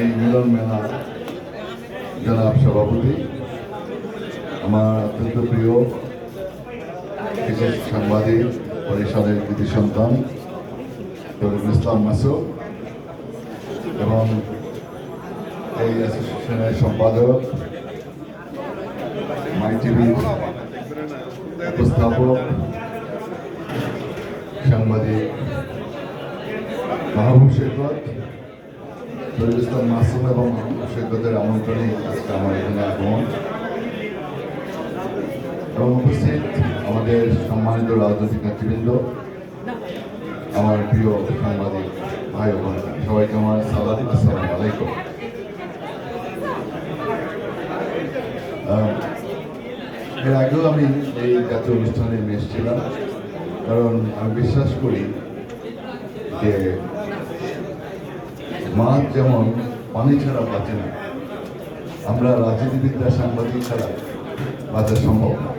এই মিলন মেলা জনাব সভাপতি, আমার অত্যন্ত প্রিয় বিশেষ সাংবাদিক, পরিষদের কৃতি সন্তান, তরুণ ইসলাম মাসুদ এবং এই অ্যাসোসিয়েশনের সম্পাদক, মাই টিভির উপস্থাপক, সাংবাদিক মাহবুব শরীর ইসলাম মাসুম এবং মাহবুব সৈকতের আমন্ত্রণে আজকে আমার এখানে আগমন। এবং উপস্থিত আমাদের সম্মানিত রাজনৈতিক নেতৃবৃন্দ, আমার প্রিয় সাংবাদিক ভাই বোন, সবাইকে আমার সালাম, আসসালামু আলাইকুম। এর আগেও আমি এই জাতীয় অনুষ্ঠানে এসেছিলাম, কারণ আমি বিশ্বাস করি যে মাছ যেমন পানি ছাড়া বাঁচে না, আমরা রাজনীতিবিদরা সাংবাদিক ছাড়া বাঁচা সম্ভব না।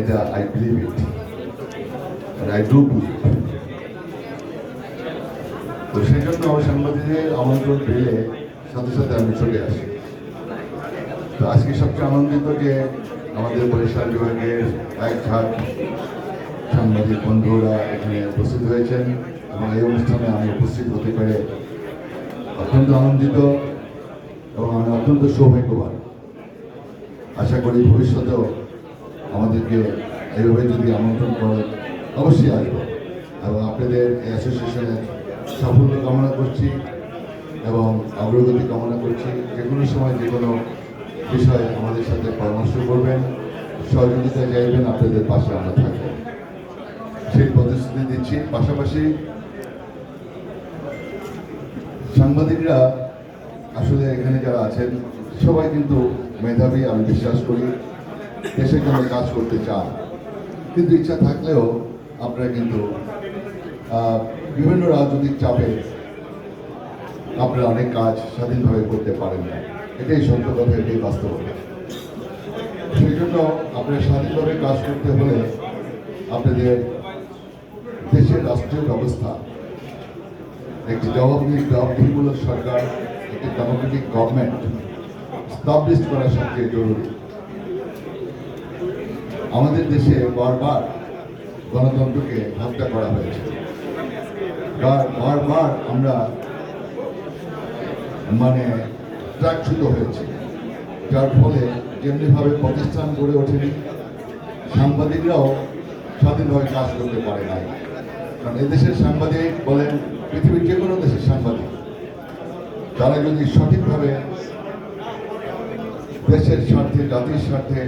এটা I believe it I do তো সেই জন্য সাংবাদিকদের আমন্ত্রণ পেলে সাথে সাথে আমি চলে আসি। তো আজকে সবচেয়ে আনন্দিত যে আমাদের বরিশাল বিভাগের এক ঝাঁক সাংবাদিক বন্ধুরা এখানে উপস্থিত হয়েছেন। এবং এই অনুষ্ঠানে আমি উপস্থিত হতে পেরে অত্যন্ত আনন্দিত এবং আমি অত্যন্ত সৌভাগ্যবান। আশা করি ভবিষ্যতেও আমাদেরকে এইভাবে যদি আমন্ত্রণ করে, অবশ্যই আসব। এবং আপনাদের এই অ্যাসোসিয়েশনের সাফল্য কামনা করছি এবং অগ্রগতি কামনা করছি। যে কোনো সময় যে কোনো বিষয়ে আমাদের সাথে পরামর্শ করবেন, সহযোগিতা চাইবেন, আপনাদের পাশে আমরা থাকব। সেই প্রতিশ্রুতি দিচ্ছি। পাশাপাশি সাংবাদিকরা, আসলে এখানে যারা আছেন, সবাই কিন্তু মেধাবী, আমি বিশ্বাস করি, দেশের জন্য কাজ করতে চান। কিন্তু ইচ্ছা থাকলেও আপনারা কিন্তু বিভিন্ন রাজনৈতিক চাপে আপনারা অনেক কাজ স্বাধীনভাবে করতে পারেন না। এটাই সত্য কথা, এটাই বাস্তবতা সেই জন্য আপনারা স্বাধীনভাবে কাজ করতে হলে আপনাদের দেশের রাষ্ট্রীয় ব্যবস্থা একটি জবাবদিহি জবাবদিহিমূলক সরকার, একটি ডেমোক্রেটিক গভর্নমেন্ট স্টাবলিশ করা সবচেয়ে জরুরি। আমাদের দেশে বারবার গণতন্ত্রকে হত্যা করা হয়েছে। বারবার আমরা মানে ত্রাকচ্যুত হয়েছি। যার ফলে যেমনিভাবে প্রতিষ্ঠান গড়ে ওঠেনি, সাংবাদিকরাও স্বাধীনভাবে কাজ করতে পারে না কারণ এদেশের সাংবাদিক বলেন, পৃথিবীর যে কোনো দেশের সাংবাদিক, তারা যদি সঠিকভাবে দেশের স্বার্থে, জাতির স্বার্থে